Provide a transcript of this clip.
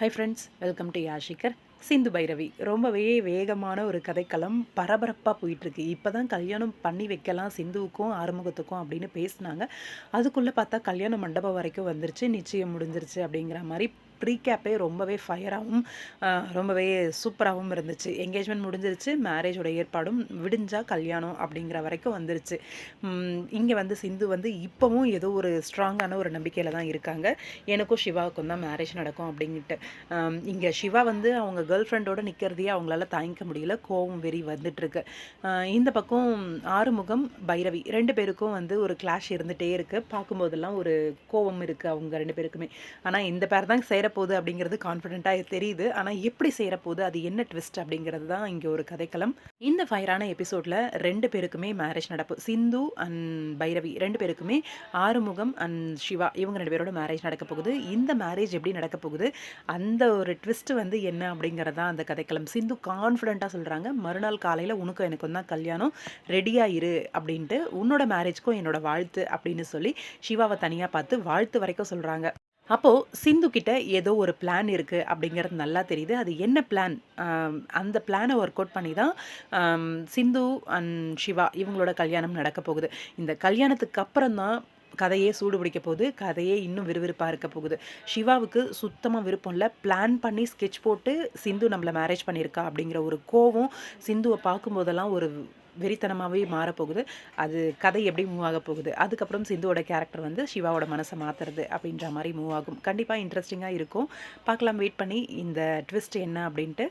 High friends welcome to யாஷிகர் சிந்து பைரவி ரொம்பவே வேகமான ஒரு கதைக்களம் பரபரப்பாக போயிட்டுருக்கு. இப்போ தான் கல்யாணம் பண்ணி வைக்கலாம் சிந்துவுக்கும் ஆறுமுகத்துக்கும் அப்படின்னு பேசினாங்க. அதுக்குள்ளே பார்த்தா கல்யாண மண்டபம் வரைக்கும் வந்துருச்சு நிச்சயம் முடிஞ்சிருச்சு அப்படிங்கிற மாதிரி ப்ரீகேப்பே ரொம்பவே ஃபயராகவும் ரொம்பவே சூப்பராகவும் இருந்துச்சு. என்கேஜ்மெண்ட் முடிஞ்சிருச்சு மேரேஜோட ஏற்பாடும் விடிஞ்சா கல்யாணம் அப்படிங்கிற வரைக்கும் வந்துருச்சு. இங்கே வந்து சிந்து வந்து இப்போவும் ஏதோ ஒரு ஸ்ட்ராங்கான ஒரு நம்பிக்கையில் தான் இருக்காங்க. எனக்கும் சிவாவுக்கும் தான் மேரேஜ் நடக்கும் அப்படின்ட்டு இங்கே சிவா வந்து அவங்க கேர்ள் ஃப்ரெண்டோடு நிற்கிறதையே அவங்களால தாங்கிக்க முடியல. கோவம் வெறி வந்துட்டுருக்கு. இந்த பக்கம் ஆறுமுகம் பைரவி ரெண்டு பேருக்கும் வந்து ஒரு கிளாஷ் இருந்துகிட்டே இருக்குது பார்க்கும்போதெல்லாம் ஒரு கோவம் இருக்குது அவங்க ரெண்டு பேருக்குமே. ஆனால் இந்த பேர் தான் சேர சேரப்போகுது அப்படிங்கிறது கான்ஃபிடென்ட்டாக தெரியுது. ஆனால் எப்படி சேரப்போகுது அது என்ன ட்விஸ்ட் அப்படிங்கிறது தான் இங்கே ஒரு கதைக்களம். இந்த ஃபயரான எபிசோடில் ரெண்டு பேருக்குமே மேரேஜ் நடப்பு. சிந்து அண்ட் பைரவி ரெண்டு பேருக்குமே ஆறுமுகம் அண்ட் சிவா இவங்க ரெண்டு பேரோட மேரேஜ் நடக்க போகுது. இந்த மேரேஜ் எப்படி நடக்க போகுது அந்த ஒரு ட்விஸ்ட் வந்து என்ன அப்படிங்கிறது தான் அந்த கதைக்களம். சிந்து கான்ஃபிடென்ட்டாக சொல்கிறாங்க மறுநாள் காலையில் உனக்கும் எனக்கு தான் கல்யாணம். ரெடியாக இரு அப்படின்ட்டு உன்னோட மேரேஜ்க்கும் என்னோட வாழ்த்து அப்படின்னு சொல்லி சிவாவை தனியாக பார்த்து வாழ்த்து வரைக்கும் சொல்கிறாங்க அப்போது சிந்து கிட்ட ஏதோ ஒரு பிளான் இருக்குது அப்படிங்கிறது நல்லா தெரியுது. அது என்ன பிளான் அந்த பிளானை ஒர்க் அவுட் பண்ணி தான் சிந்து அண்ட் சிவா இவங்களோட கல்யாணம் நடக்க போகுது. இந்த கல்யாணத்துக்கு அப்புறம் தான் கதையே சூடு பிடிக்க போகுது. கதையே இன்னும் விறுவிறுப்பாக இருக்க போகுது. சிவாவுக்கு சுத்தமாக விருப்பம் இல்லை. பிளான் பண்ணி ஸ்கெட்ச் போட்டு சிந்து நம்மளை மேரேஜ் பண்ணியிருக்கா அப்படிங்கிற ஒரு கோவம் சிந்துவை பார்க்கும்போதெல்லாம் ஒரு வெறித்தனமாகவே மாறப்போகுது. அது கதை எப்படி மூவ் ஆக போகுது? அதுக்கப்புறம் சிந்துவோட கேரக்டர் வந்து சிவாவோட மனசை மாற்றுறது அப்படின்ற மாதிரி மூவ் ஆகும். கண்டிப்பாக இன்ட்ரெஸ்டிங்காக இருக்கும். பார்க்கலாம் வெயிட் பண்ணி இந்த ட்விஸ்ட் என்ன அப்படின்ட்டு.